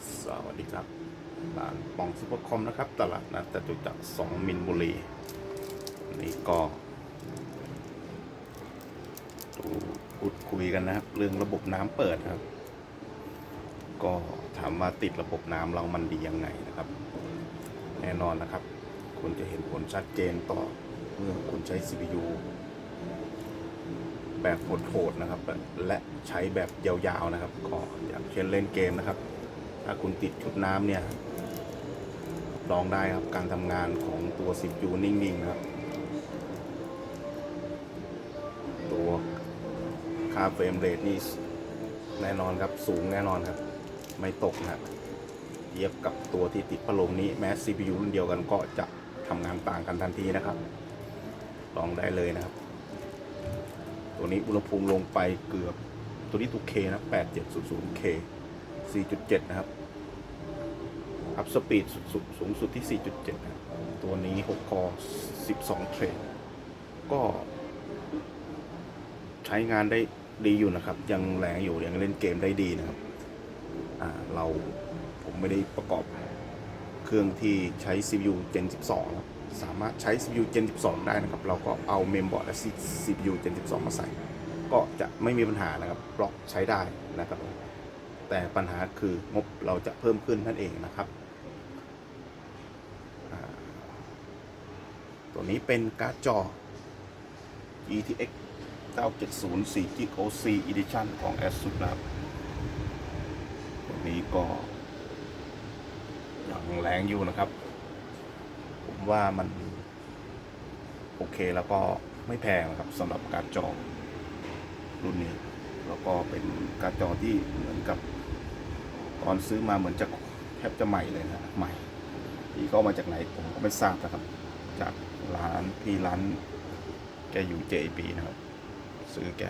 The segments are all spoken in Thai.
สวัสดีครับร้านปองซุปเปอร์คอมนะครับ ตลาดนัดจตุจักรสองมินบุรีนี่ก็ดูพูดคุยกันนะครับ เรื่องระบบน้ำเปิดครับ ก็ถามว่าติดระบบน้ำเรามันดียังไงนะครับ แน่นอนนะครับ คุณจะเห็นผลชัดเจนต่อเมื่อคุณใช้ CPU แบบโหดๆนะครับ และใช้แบบยาวๆนะครับ ก็อย่างเช่นเล่นเกมนะครับ ถ้าคุณติดชุดน้ำเนี่ยลองได้ครับการทำงานของตัว CPU นิ่งๆนะครับ ตัวค่าเฟรมเรทนี่แน่นอนครับสูงแน่นอนครับ ไม่ตกนะครับเทียบกับตัวที่ติดพัดลมนี้แม้ CPU รุ่นเดียวกันก็จะทำงานต่างกันทันทีนะครับ ลองได้เลยนะครับ ตัวนี้อุณหภูมิลงไปเกือบตัวนี้ตัว K นะ 8700K 4.7 นะครับ อัพสปีดสูงสุดที่ 4.7 ตัวนี้ 6 คอ 12 เทรดก็ใช้งานได้ดีอยู่นะครับ ยังแรงอยู่ ยังเล่นเกมได้ดีนะครับ เราผมไม่ได้ประกอบเครื่องที่ใช้ CPU Gen 12ครับสามารถใช้ CPU Gen 12 ได้นะครับ เราก็เอาเมมบอร์ดและ CPU Gen 12 มาใส่ ก็จะไม่มีปัญหานะครับ บล็อกใช้ได้นะครับ แต่ปัญหาคืองบเราจะเพิ่มขึ้นนั่นเองนะครับอ่า ตัวนี้เป็นการ์ดจอ GTX 970 4 g OC Edition ของ ASUS นะครับตัวนี้ก็ยังแรงอยู่นะครับ ผมว่ามัน โอเคแล้วก็ไม่แพงนะครับสำหรับการ์ดจอ รุ่นนี้ แล้วก็เป็นการ์ดจอที่เหมือนกับ ตอนซื้อมาเหมือนจะแทบจะใหม่เลยนะใหม่ที่เขาเอามาจากไหนผมก็ไม่ทราบนะครับจาก ร้านพี่ร้านแกอยู่ JB นะครับ ซื้อแก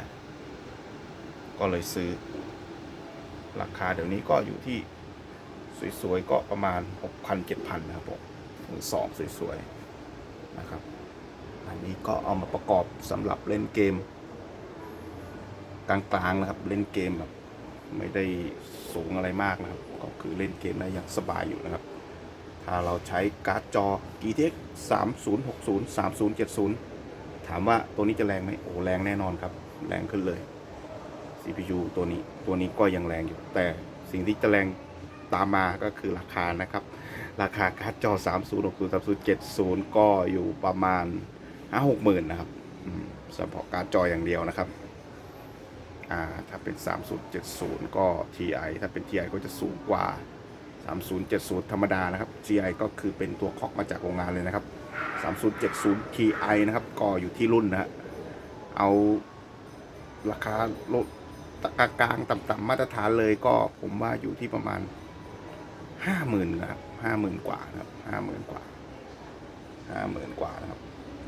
ก็เลยซื้อ ราคาเดี๋ยวนี้ก็อยู่ที่สวยๆก็ประมาณ 6,000 7,000 นะครับผมมือสองสวยๆนะครับ อันนี้ก็เอามาประกอบสำหรับเล่นเกม กลางๆนะครับเล่นเกมแบบไม่ได้สูงอะไรมากนะครับ ก็คือเล่นเกมได้อย่างสบายอยู่นะครับ เราใช้การ์ดจอ GTX 3060 3070 ถามว่าตัวนี้จะแรงไหมโอ้แรงแน่นอนครับ แรงขึ้นเลย CPU ตัวนี้ตัวนี้ก็ยังแรงอยู่ แต่สิ่งที่จะแรงตามมาก็คือราคานะครับ ราคาการ์ดจอ 3060 3070 ก็อยู่ประมาณ 5-6หมื่นนะครับเฉพาะการ์ดจออย่างเดียวนะครับถ้าเป็น 3070 ก็ TI ถ้าเป็น TI ก็จะสูงกว่า 3070 ธรรมดานะครับ TI ก็คือเป็นตัวคอกมาจากโรงงานเลยนะครับ 3070 TI นะครับ ก็อยู่ที่รุ่นนะฮะเอาราคาโลดกลางๆต่ำๆมาตรฐานเลยก็ผมว่าอยู่ที่ประมาณ 50,000นะครับ50,000 กว่านะครับ50,000 กว่า 50,000 กว่านะครับ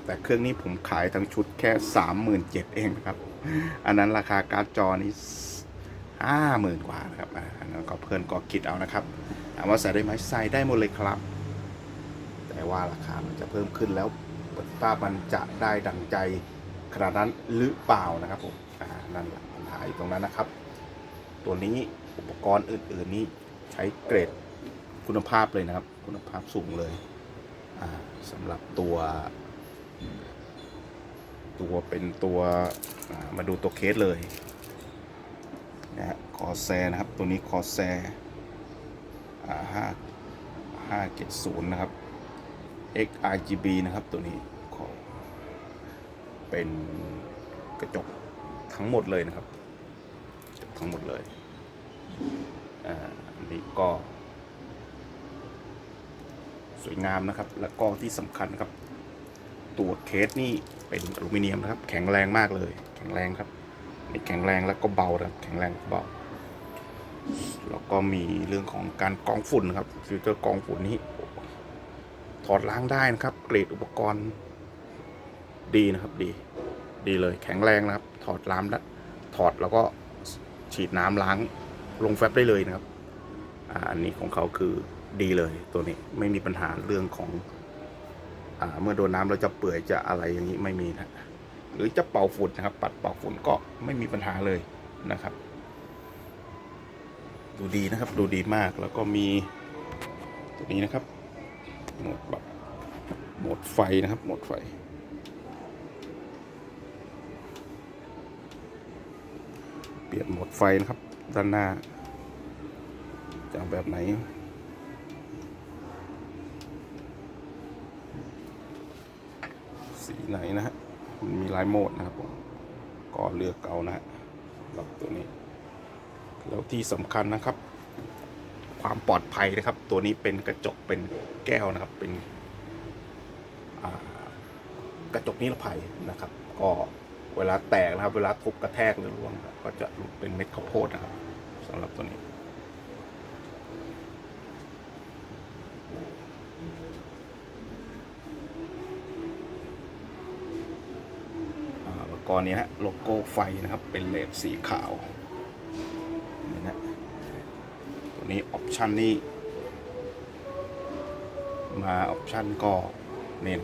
แต่เครื่องนี้ผมขายทั้งชุดแค่ 37,000เองนะครับ อันนั้นราคาการ์ดจอนี่ห้าหมื่นกว่านะครับ อันนั้นก็เพื่อนก็คิดเอานะครับ ถามว่าใส่ได้ไหมใส่ได้หมดเลยครับ แต่ว่าราคามันจะเพิ่มขึ้นแล้วป้ามันจะได้ดังใจขนาดนั้นหรือเปล่านะครับผมนั่นแหละปัญหาอยู่ตรงนั้นนะครับ ตัวนี้อุปกรณ์อื่น ๆนี้ใช้เกรดคุณภาพเลยนะครับ คุณภาพสูงเลยสำหรับตัว ตัวเป็นตัวมาดูตัวเคสเลยนะฮะคอแซนะครับ ตัวนี้คอแซ ห้าห้าเจ็ดศูนย์นะครับ XRGB นะครับตัวนี้ขอเป็นกระจกทั้งหมดเลยนะครับ ทั้งหมดเลยอ่าอันนี้ก็ สวยงามนะครับ แล้วก็ที่สำคัญนะครับ ตัวเคสนี่เป็นอลูมิเนียมนะครับ แข็งแรงมากเลย แข็งแรงครับนี่แข็งแรงแล้วก็เบานะครับ แข็งแรงเบา แล้วก็มีเรื่องของการกองฝุ่นครับฟิลเตอร์กองฝุ่นนี้ ถอดล้างได้นะครับ เกรดอุปกรณ์ดีนะครับดี ดีเลยแข็งแรงนะครับ ถอดล้างได้ถอดแล้วก็ฉีดน้ำล้างลงแฟบได้เลยนะครับอ,อันนี้ของเขาคือดีเลยตัวนี้ไม่มีปัญหาเรื่องของอเมื่อโดนน้ำเราจะเปื่อยจะอะไรอย่างนี้ไม่มีนะหรือจะเป่าฝุ่นนะครับ ปัดเป่าฝุ่นก็ไม่มีปัญหาเลยนะครับ ดูดีนะครับ ดูดีมากแล้วก็มีตัวนี้นะครับโหมดแบบโหมดไฟนะครับโหมดไฟ เปลี่ยนโหมดไฟนะครับ ด้านหน้าจะเอาแบบไหนสีไหนนะฮะมันมีหลายโหมดนะครับผมก็เลือกเอานะฮะหรับตัวนี้ แล้วที่สำคัญนะครับ ความปลอดภัยนะครับ ตัวนี้เป็นกระจกเป็นแก้วนะครับ เป็นกระจกนิรภัยนะครับ ก็เวลาแตกนะครับ เวลาทุบกระแทกหรือร่วงก็จะหลุดเป็นเม็ดข้าวโพดนะครับสำหรับตัวนี้อ่าแล้วก็นี้ฮะโลโก้ไฟนะครับ เป็นเลดสีขาว นี่นะตัวนี้ออปชันนี่มาออปชันก็เน้น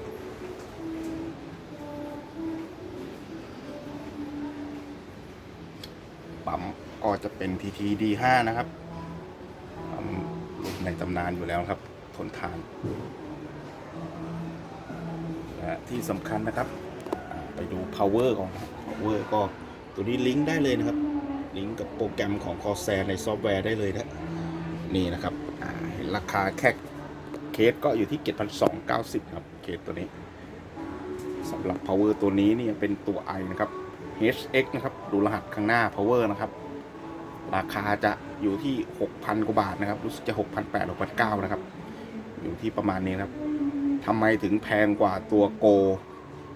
ปั๊มก็จะเป็น PT D5 นะครับปั๊มรุ่นในตำนานอยู่แล้วครับ ทนทานและที่สำคัญนะครับ ไปดู power ของ power ก็ตัวนี้ลิงก์ได้เลยนะครับ ลิงก์กับโปรแกรมของ Corsair ในซอฟต์แวร์ได้เลยนะนี่นะครับเห็นราคาแค่เคสก็อยู่ที่ 7,290 ครับ เคสตัวนี้สำหรับ power ตัวนี้เนี่ยเป็นตัว i นะครับ HX นะครับ ดูรหัสข้างหน้า power นะครับ ราคาจะอยู่ที่ 6,000 กว่าบาทนะครับ รู้สึกจะ 6,800 6,900 นะครับ อยู่ที่ประมาณนี้นะครับทำไมถึงแพงกว่าตัวโก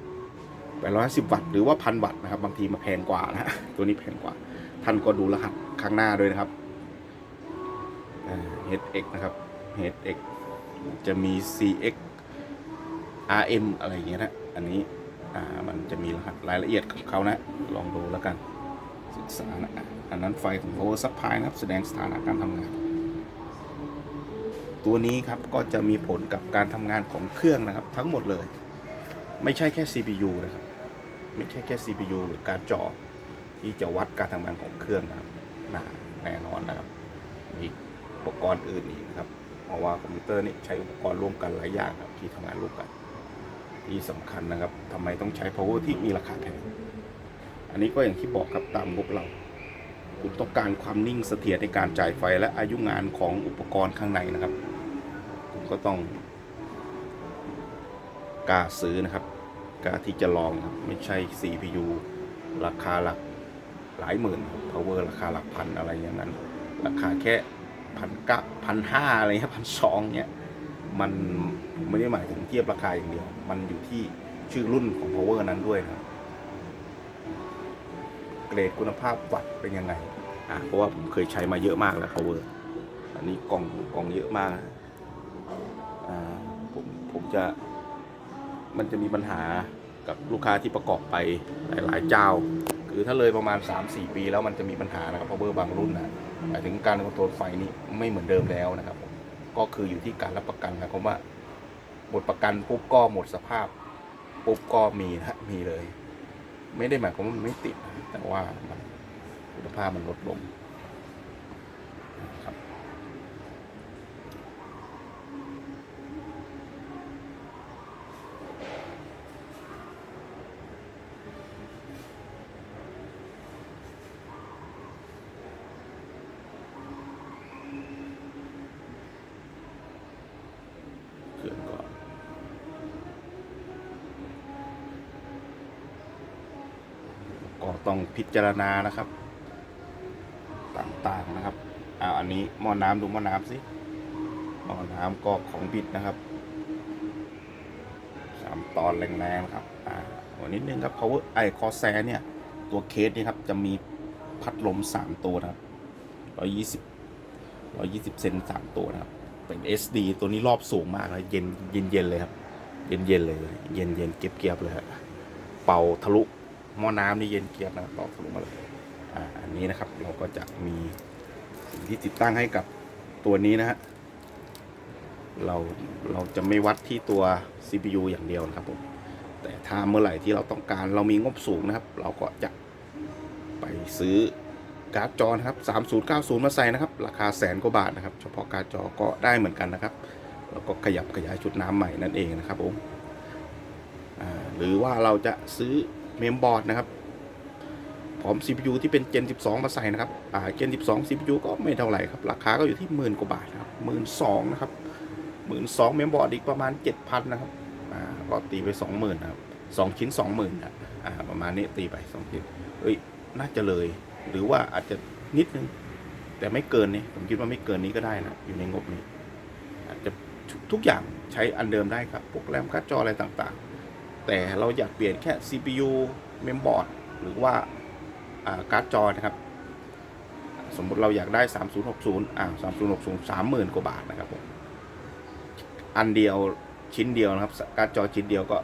850วัตต์ หรือว่าพันวัตต์นะครับ บางทีมาแพงกว่านะ ตัวนี้แพงกว่า ท่านก็ดูรหัสข้างหน้าด้วยนะครับอ่า HX นะครับ HX จะมี CX RM อะไรอย่างเงี้ยนะ อันนี้มันจะมีรหัสรายละเอียดของเขานะ ลองดูแล้วกัน ศึกษานะอะอันนั้นไฟของ power supply นะครับ แสดงสถานะการทำงาน ตัวนี้ครับก็จะมีผลกับการทำงานของเครื่องนะครับ ทั้งหมดเลย ไม่ใช่แค่ CPU นะครับ ไม่ใช่แค่ CPU หรือการจอ ที่จะวัดการทำงานของเครื่องนะครับนะแน่นอนนะครับ มีอุปกรณ์อื่นอีกนะครับ เพราะว่าคอมพิวเตอร์นี่ใช้อุปกรณ์ร่วมกันหลายอย่างครับ ที่ทำงานร่วมกัน ที่สำคัญนะครับทำไมต้องใช้ power ที่มีราคาแพงอันนี้ก็อย่างที่บอกครับตามงบเราคุณต้องการความนิ่งเสถียรในการจ่ายไฟและอายุงานของอุปกรณ์ข้างในนะครับ คุณก็ต้องกล้าซื้อนะครับกล้าที่จะลองนะครับ ไม่ใช่ CPU ราคาหลัก หลายหมื่น power ราคาหลักพันอะไรอย่างนั้น ราคาแค่พันเกะพันห้าอะไรเงี้ยพันสองเนี้ยมันไม่ได้หมายถึงเทียบราคาอย่างเดียว มันอยู่ที่ชื่อรุ่นของ power นั้นด้วยนะครับเกรดคุณภาพวัดเป็นยังไงอะเพราะว่าผมเคยใช้มาเยอะมากแล้ว power อันนี้กล่องกล่องเยอะมากนะอ่าผมผมจะมันจะมีปัญหากับลูกค้าที่ประกอบไปหลาย ๆ เจ้า คือถ้าเลยประมาณ 3-4 ปีแล้วมันจะมีปัญหานะครับเพราะเบางรุ่นนะหมายถึงการคอนโทรลไฟนี่ไม่เหมือนเดิมแล้วนะครับผมก็คืออยู่ที่การรับประกันนะครับว่าหมดประกันปุ๊บก็หมดสภาพปุ๊บก็มีนะมีเลย ไม่ได้หมายความว่ามันไม่ติด แต่ว่ามันคุณภาพมันลดลงนะครับ เครื่องก่อนก็ต้อง พิจารณานะครับ ต่างๆนะครับอ่าอันนี้หม้อน้ำดูหม้อน้ำสิหม้อน้ำก็ของบิดนะครับสามตอนแรงๆนะครับอ่าวันนิดนึงครับ power ไอคอแซเนี่ย ตัวเคสนี่ครับจะมีพัดลมสามตัวนะครับร้อยยี่สิบร้อยยี่สิบเซนสามตัวนะครับ เป็น SD ตัวนี้รอบสูงมากเลยเย็นเย็นเย็นเลยครับ เย็นเย็นเลย เย็นเย็นเก็บเกียบเลยฮะเป่าทะลุ หม้อน้ำนี่เย็นเกียบนะครับเป่าทะลุมาเลยอ่าอันนี้นะครับเราก็จะมีสิ่งที่ติดตั้งให้กับตัวนี้นะฮะเราเราจะไม่วัดที่ตัว CPU อย่างเดียวนะครับผมแต่ถ้าเมื่อไหร่ที่เราต้องการเรามีงบสูงนะครับ เราก็จะไปซื้อการ์ดจอนะครับ 3090 มาใส่นะครับ ราคาแสนกว่าบาทนะครับ เฉพาะการ์ดจอก็ได้เหมือนกันนะครับ แล้วก็ขยับขยายชุดน้ำใหม่นั่นเองนะครับผมหรือว่าเราจะซื้อ เมมบอร์ดนะครับพร้อม CPU ที่เป็น Gen 12 มาใส่นะครับ อ่า Gen 12 CPU ก็ไม่เท่าไหร่ครับ ราคาก็อยู่ที่หมื่นกว่าบาทนะครับหมื่นสองนะครับหมื่นสองเมมบอร์ดอีกประมาณ 7,000 นะครับ อ่า ก็ตีไป 20,000นะครับสองชิ้น 20,000นะอ่า ประมาณนี้ตีไป2ชิ้นเอ้ย น่าจะเลย หรือว่าอาจจะนิดนึง แต่ไม่เกินนี้ ผมคิดว่าไม่เกินนี้ก็ได้นะ อยู่ในงบนี้ อาจจะทุกอย่างใช้อันเดิมได้ครับพวกแรมการ์ดจออะไรต่างๆ แต่เราอยากเปลี่ยนแค่ CPU เมมบอร์ดหรือว่าการ์ดจอนะครับ สมมุติเราอยากได้ 3060อ่า3060 30,000 กว่าบาทนะครับผมอันเดียวชิ้นเดียวนะครับการ์ดจอชิ้นเดียวก็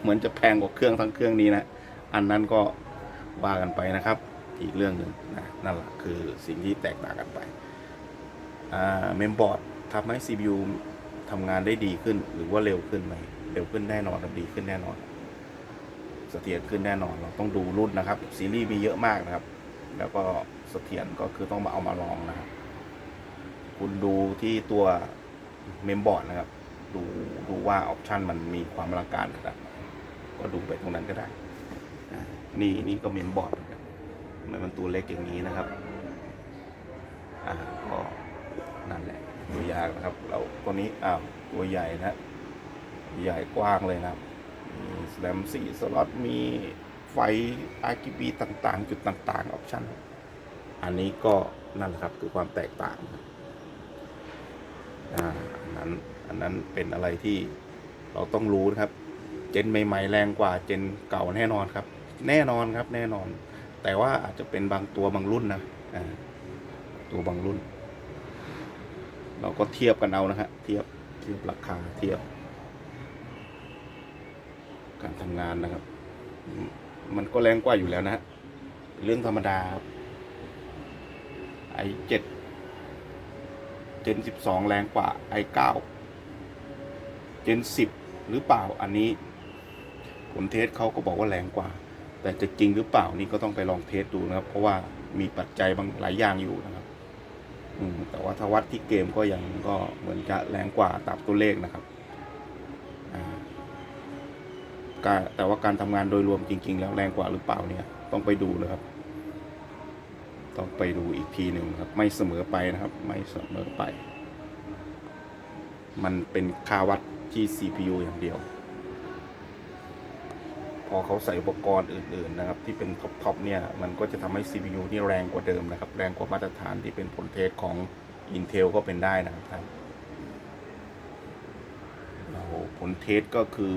เหมือนจะแพงกว่าเครื่องทั้งเครื่องนี้นะ อันนั้นก็ว่ากันไปนะครับ อีกเรื่องหนึ่งนะนั่นแหละคือสิ่งที่แตกต่างกันไปเมมบอร์ดทำให้ CPU ทำงานได้ดีขึ้นหรือว่าเร็วขึ้นไหม เร็วขึ้นแน่นอนดีขึ้นแน่นอนเสถียรขึ้นแน่นอนเราต้องดูรุ่นนะครับ ซีรีส์มีเยอะมากนะครับ แล้วก็เสถียรก็คือต้องมาเอามาลองนะครับ คุณดูที่ตัวเมมบอร์ดนะครับ ดูดูว่าออปชันมันมีความอลังการขนาดก็ดูไปตรงนั้นก็ได้ นี่นี่ก็เมมบอร์ดมันทำไมมันตัวเล็กอย่างนี้นะครับ อ่าก็นั่นแหละ ตัวยากนะครับ เราตัวนี้อ้าวตัวใหญ่นะ ใหญ่กว้างเลยนะครับมีแรมสี่สล็อตมีไฟ RGB ต่างๆ จุดต่างๆ ออปชันอันนี้ก็นั่นแหละครับคือความแตกต่างอ่าอันนั้นอันนั้นเป็นอะไรที่เราต้องรู้นะครับ เจนใหม่ๆแรงกว่าเจนเก่าแน่นอนครับ แน่นอนครับแน่นอน แต่ว่าอาจจะเป็นบางตัวบางรุ่นนะอ่าตัวบางรุ่น เราก็เทียบกันเอานะฮะเทียบเทียบราคาเทียบ การทำงานนะครับมมันก็แรงกว่าอยู่แล้วนะฮะเรื่องธรรมดาครับไอเจ็ดเจนสิบสองแรงกว่าไอเก้าเจนสิบหรือเปล่าอันนี้ ผลเทสเขาก็บอกว่าแรงกว่า แต่จะจริงหรือเปล่านี่ก็ต้องไปลองเทสดูนะครับ เพราะว่ามีปัจจัยบางหลายอย่างอยู่นะครับ อืมแต่ว่าถ้าวัดที่เกมก็ยังก็เหมือนจะแรงกว่าตามตัวเลขนะครับ การแต่ว่าการทำงานโดยรวมจริง ๆ แล้วแรงกว่าหรือเปล่าเนี่ยต้องไปดูนะครับ ต้องไปดูอีกทีหนึ่งครับ ไม่เสมอไปนะครับ ไม่เสมอไป มันเป็นค่าวัดที่ CPU อย่างเดียว พอเขาใส่อุปกรณ์อื่น ๆ นะครับ ที่เป็นท็อปๆเนี่ย มันก็จะทำให้ CPU นี่แรงกว่าเดิมนะครับ แรงกว่ามาตรฐานที่เป็นผลเทสของ Intel ก็เป็นได้นะครับผลเทสก็คือ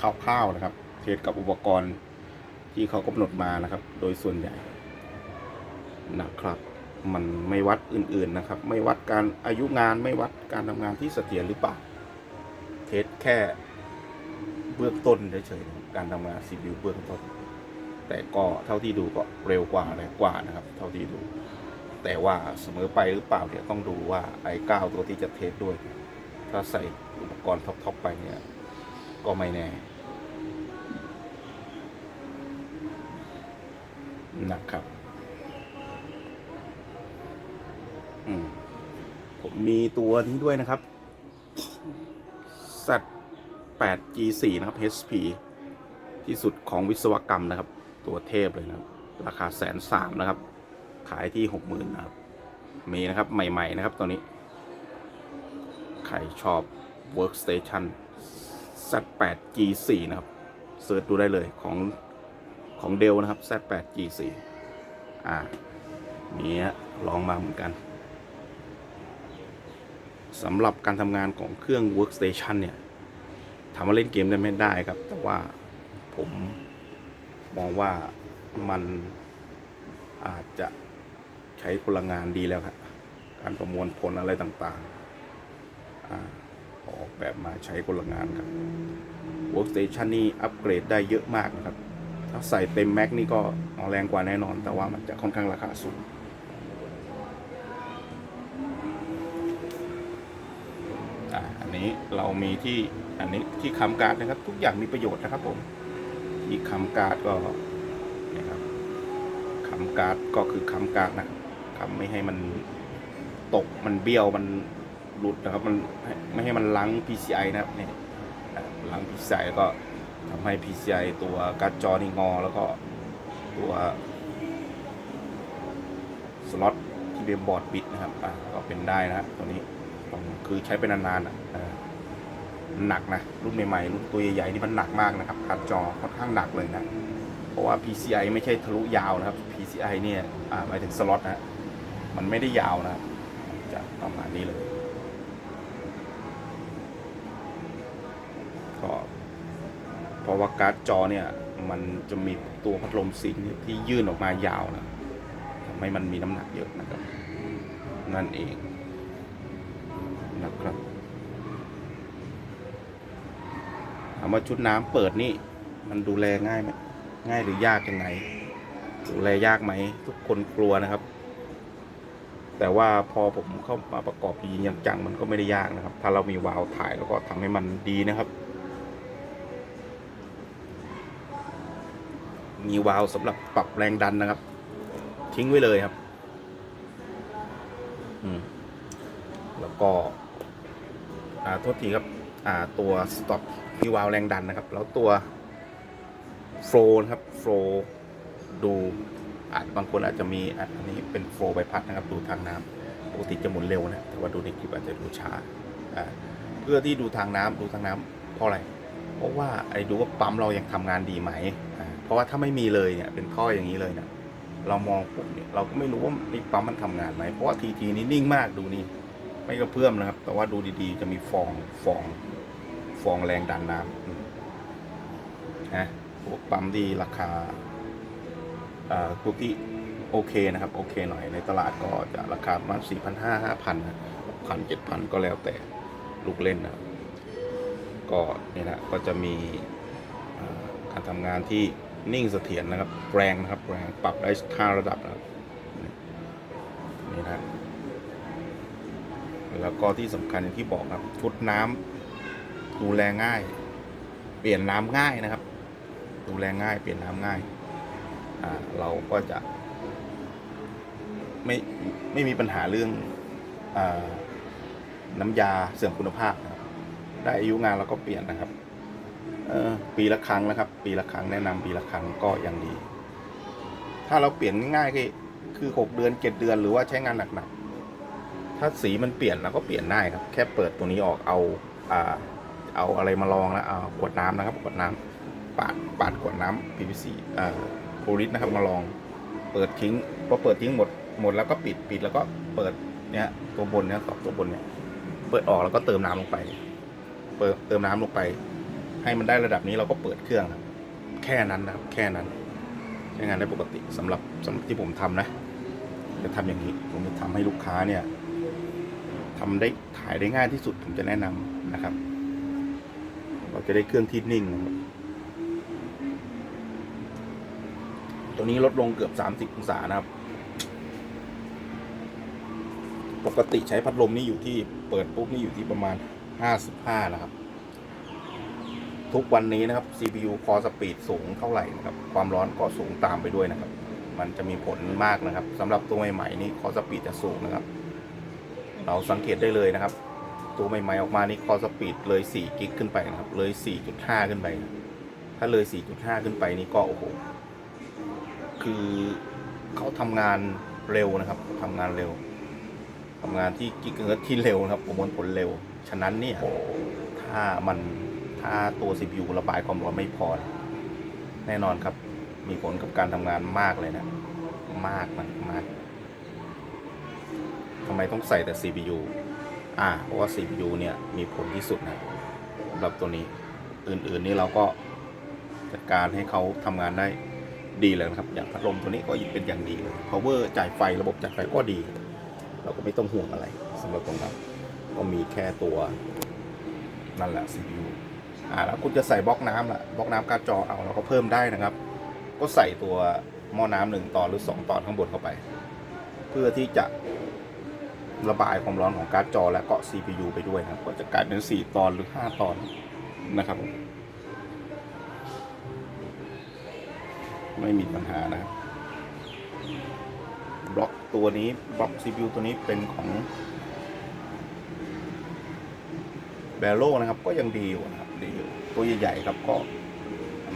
คร่าวๆนะครับ เทสกับอุปกรณ์ที่เขากำหนดมานะครับ โดยส่วนใหญ่นะครับ มันไม่วัดอื่นๆนะครับ ไม่วัดการอายุงานไม่วัดการทำงานที่เสถียรหรือเปล่าเทสแค่เบื้องต้นเฉยๆการทำงาน CPU เบื้องต้น แต่ก็เท่าที่ดูก็เร็วกว่าแรงกว่านะครับ เท่าที่ดู แต่ว่าเสมอไปหรือเปล่าเนี่ยต้องดูว่าไอ้เก้าตัวที่จะเทสด้วย ถ้าใส่อุปกรณ์ท็อปๆไปเนี่ย ก็ไม่แน่นะครับผมมีตัวนี้ด้วยนะครับ Z 8 G4 นะครับ HP ที่สุดของวิศวกรรมนะครับ ตัวเทพเลยนะครับ ราคาแสนสามนะครับ ขายที่หกหมื่นนะครับ มีนะครับใหม่ ๆ นะครับตัวนี้ ใครชอบ workstation Z8 G4 นะครับเสิร์ชดูได้เลยของของเดลนะครับ Z8 G4 อ่ามีฮะลองมาเหมือนกันสำหรับการทำงานของเครื่อง workstation เนี่ยถามว่าเล่นเกมได้ไม่ได้ครับ แต่ว่าผมมองว่ามันอาจจะใช้พลังงานดีแล้วครับ การประมวลผลอะไรต่างๆ ออกแบบมาใช้พลังงานครับ workstation นี่อัปเกรดได้เยอะมากนะครับ ถ้าใส่เต็มแม็กนี่ก็เอาแรงกว่าแน่นอน แต่ว่ามันจะค่อนข้างราคาสูงอันนี้เรามีที่อันนี้ที่คำการ์ดนะครับ ทุกอย่างมีประโยชน์นะครับผมที่คำการ์ดก็นะครับคำการ์ดก็คือคำการ์ดนะคำไม่ให้มันตกมันเบี้ยวมัน หลุดนะครับมันไม่ให้มันลัง PCI นะครับเนี่ยอะลัง PCI ก็ทำให้ PCI ตัวการ์ดจอนี่งอ แล้วก็ตัวสล็อตที่เป็นบอร์ดบิดนะครับอะก็เป็นได้นะตัวนี้คือใช้ไปนานๆอะอ่ามันหนักนะรุ่นใหม่ๆรุ่นตัวใหญ่ๆนี่มันหนักมากนะครับการ์ดจอค่อนข้างหนักเลยนะเพราะว่า PCI ไม่ใช่ทะลุยาวนะครับ PCI เนี่ยหมายถึงสล็อตนะมันไม่ได้ยาวนะครับจะประมาณนี้เลย ก็เพราะ ว่าการ์ดจอเนี่ย มันจะมีตัวพัดลมซิงที่ยื่นออกมายาวนะทำให้มันมีน้ำหนักเยอะนะครับ นั่นเองนะครับถามว่าชุดน้ำเปิดนี่มันดูแลง่ายไหมง่ายหรือยากยังไง ดูแลยากไหม ทุกคนกลัวนะครับ แต่ว่าพอผมเข้ามาประกอบจริงๆอย่างจังมันก็ไม่ได้ยากนะครับ ถ้าเรามีวาล์วถ่ายแล้วก็ทำให้มันดีนะครับ มีวาล์วสำหรับปรับแรงดันนะครับ ทิ้งไว้เลยครับแล้วก็อ่าโทษทีครับอ่าตัวสต็อปมีวาล์วแรงดันนะครับ แล้วตัวโฟลนะครับโฟลดูอาจบางคนอาจจะมีอันนี้เป็นโฟลใบพัดนะครับ ดูทางน้ำปกติจะหมุนเร็วนะแต่ว่าดูในคลิปอาจจะดูช้าอ่าเพื่อที่ดูทางน้ำดูทางน้ำเพราะอะไร เพราะว่าไอ้ดูว่าปั๊มเรายังทำงานดีไหมอ่า ราะว่าถ้าไม่มีเลยเนี่ยเป็นท่ออย่างนี้เลยเนี่ยเรามองปุ๊บเนี่ยเราก็ไม่รู้ว่านี่ปั๊มมันทำงานไหมเพราะว่าทีทีนี้นิ่งมากดูนี่ไม่กระเพื่อมนะครับ แต่ว่าดูดีๆ จะมีฟองฟองฟองแรงดันน้ำนะพวกปั๊มที่ราคาเอ่อพวกที่โอเคนะครับ โอเคหน่อยในตลาดก็จะราคาประมาณสี่พันห้าห้าพันพันเจ็ดพันก็แล้วแต่ลูกเล่นนะก็นี่นะก็จะมีการทำงานที่ นิ่งเสถียรนะครับ แรงนะครับแรงปรับได้ห้าระดับนะครับนี่นะแล้วก็ที่สำคัญอย่างที่บอกครับ ชุดน้ำดูแลง่าย เปลี่ยนน้ำง่ายนะครับ ดูแลง่าย เปลี่ยนน้ำง่าย อ่า เราก็จะ ไม่ไม่มีปัญหาเรื่องอน้ำยาเสื่อมคุณภาพนะครับได้อายุงานเราก็เปลี่ยนนะครับ ปีละครั้งนะครับ ปีละครั้งแนะนำปีละครั้งก็ยังดี ถ้าเราเปลี่ยนง่ายๆก็คือหกเดือนเจ็ดเดือนหรือว่าใช้งานหนักๆถ้าสีมันเปลี่ยนเราก็เปลี่ยนได้ครับ แค่เปิดตัวนี้ออกเอาอ่าเอาอะไรมาลองแล้วเอาขวดน้ำนะครับขวดน้ำปาดปาดขวดน้ำ PVC อ่าโพลิสนะครับมาลอง เปิดทิ้งพอเปิดทิ้งหมดหมดแล้วก็ปิดปิดแล้วก็เปิดเนี่ยตัวบนเนี่ยสองตัวบนเนี่ยเปิดออกแล้วก็เติมน้ำลงไป เปิดเติมน้ำลงไป ให้มันได้ระดับนี้เราก็เปิดเครื่องครับแค่นั้นนะครับแค่นั้นใช้งานได้ปกติสำหรับสำหรับที่ผมทำนะ จะทำอย่างนี้ ผมจะทำให้ลูกค้าเนี่ยทำได้ถ่ายได้ง่ายที่สุดผมจะแนะนำนะครับ เราจะได้เครื่องที่นิ่ง ตัวนี้ลดลงเกือบ 30 องศานะครับ ปกติใช้พัดลมนี่อยู่ที่เปิดปุ๊บนี่อยู่ที่ประมาณ 55 นะครับ ทุกวันนี้นะครับ CPU core speed สูงเท่าไหร่นะครับ ความร้อนก็สูงตามไปด้วยนะครับ มันจะมีผลมากนะครับสำหรับตัวใหม่ๆนี่คอสปีดจะสูงนะครับ เราสังเกตได้เลยนะครับ ตัวใหม่ๆออกมานี่คอสปีดเลย4กิกขึ้นไปนะครับ เลย 4.5 ขึ้นไป ถ้าเลย 4.5 ขึ้นไปนี่ก็โอ้โห คือเขาทำงานเร็วนะครับทำงานเร็วทำงานที่กิกเกิร์ที่เร็วนะครับ ประมวลผลเร็ว ฉะนั้นเนี่ยถ้ามัน ถ้าตัว CPU ระบายความร้อนไม่พอ แน่นอนครับ มีผลกับการทำงานมากเลยนะ มากมากมากทำไมต้องใส่แต่ CPU อ่า เพราะว่า CPU เนี่ย มีผลที่สุดนะสำหรับตัวนี้ อื่นๆนี่เราก็จัดการให้เขาทำงานได้ดีเลยนะครับ อย่างพัดลมตัวนี้ก็ยิ่งเป็นอย่างดีเลย power จ่ายไฟระบบจ่ายไฟก็ดี เราก็ไม่ต้องห่วงอะไรสำหรับตรงนั้นก็มีแค่ตัวนั่นแหละ CPU อ่าแล้วคุณจะใส่บล็อกน้ำล่ะบล็อกน้ำการ์ดจอเอาเราก็เพิ่มได้นะครับ ก็ใส่ตัวหม้อน้ำหนึ่งตอนหรือสองตอนข้างบนเข้าไป เพื่อที่จะระบายความร้อนของการ์ดจอ และก็ CPU ไปด้วยนะครับ ก็จะกลายเป็น 4 ตอนหรือ 5 ตอนนะครับ ไม่มีปัญหานะครับตัวนี้บล็อก CPU ตัวนี้เป็นของ b บโ r นะครับ ก็ยังดีอยู่นะ ครับดีอยู่ตัวใหญ่ๆครับก็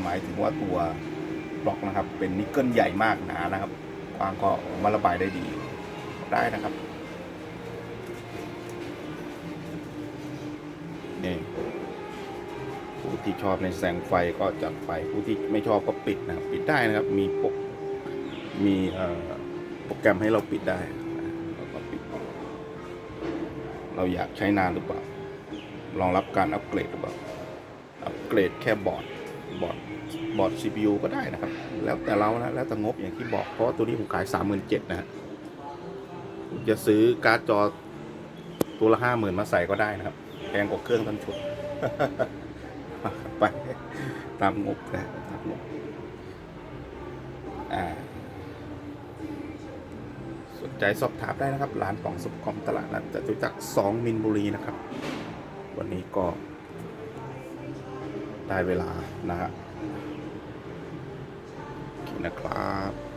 หมายถึงว่าตัวบล็อกนะครับ เป็นนิกเกิลใหญ่มากหนานะครับกวางก็มาระบายได้ดีได้นะครับนี่ผู้ที่ชอบในแสงไฟก็จัดไฟผู้ที่ไม่ชอบก็ปิดนะครับปิดได้นะครับมีปกมีโปรแกรมให้เราปิดได้นะแล้วก็ปิด เราอยากใช้นานหรือเปล่ารองรับการอัปเกรดหรือเปล่า รดแค่บอร์ดบอร์ดบอร์ด CPU ก็ได้นะครับ แล้วแต่เรานะแล้วแต่งบอย่างที่บอกเพราะตัวนี้ผมขายสามหมื่นเจ็ดนะฮะจะซื้อการ์ดจอตัวละห้าหมื่นมาใส่ก็ได้นะครับแพงกว่าเครื่องทั้งชุด ไป ตามงบนะตามงบสนใจสอบถามได้นะครับร้านปองสุขคอมตลาดนัดจตุจักรสองมินบุรีนะครับ วันนี้ก็ ได้เวลานะฮะโอเคนะครับ